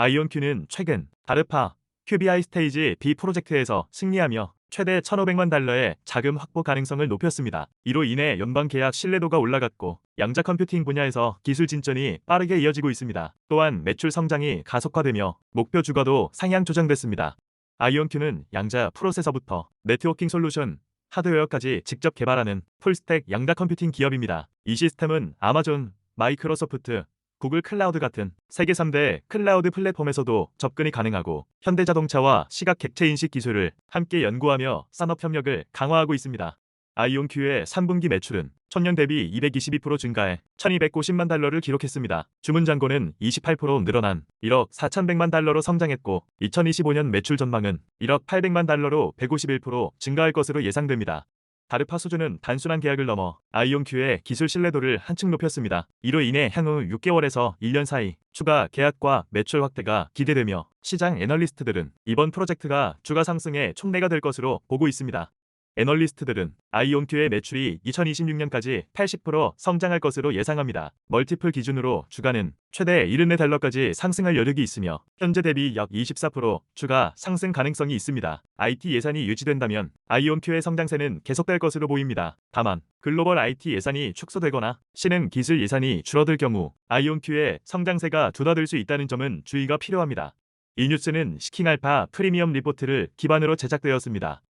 아이온큐는 최근 다르파 QBI 스테이지 B 프로젝트에서 승리하며 최대 1,500만 달러의 자금 확보 가능성을 높였습니다. 이로 인해 연방 계약 신뢰도가 올라갔고 양자 컴퓨팅 분야에서 기술 진전이 빠르게 이어지고 있습니다. 또한 매출 성장이 가속화되며 목표 주가도 상향 조정됐습니다. 아이온큐는 양자 프로세서부터 네트워킹 솔루션, 하드웨어까지 직접 개발하는 풀스택 양자 컴퓨팅 기업입니다. 이 시스템은 아마존, 마이크로소프트, 구글 클라우드 같은 세계 3대 클라우드 플랫폼에서도 접근이 가능하고 현대자동차와 시각 객체 인식 기술을 함께 연구하며 산업 협력을 강화하고 있습니다. 아이온큐의 3분기 매출은 천년 대비 222% 증가해 1290만 달러를 기록했습니다. 주문 잔고는 28% 늘어난 1억 4100만 달러로 성장했고 2025년 매출 전망은 1억 800만 달러로 151% 증가할 것으로 예상됩니다. 다르파 수준은 단순한 계약을 넘어 아이온큐의 기술 신뢰도를 한층 높였습니다. 이로 인해 향후 6개월에서 1년 사이 추가 계약과 매출 확대가 기대되며 시장 애널리스트들은 이번 프로젝트가 주가 상승의 촉매가 될 것으로 보고 있습니다. 애널리스트들은 아이온큐의 매출이 2026년까지 80% 성장할 것으로 예상합니다. 멀티플 기준으로 주가는 최대 74달러까지 상승할 여력이 있으며 현재 대비 약 24% 주가 상승 가능성이 있습니다. IT 예산이 유지된다면 아이온큐의 성장세는 계속될 것으로 보입니다. 다만 글로벌 IT 예산이 축소되거나 신흥 기술 예산이 줄어들 경우 아이온큐의 성장세가 둔화될 수 있다는 점은 주의가 필요합니다. 이 뉴스는 시킹알파 프리미엄 리포트를 기반으로 제작되었습니다.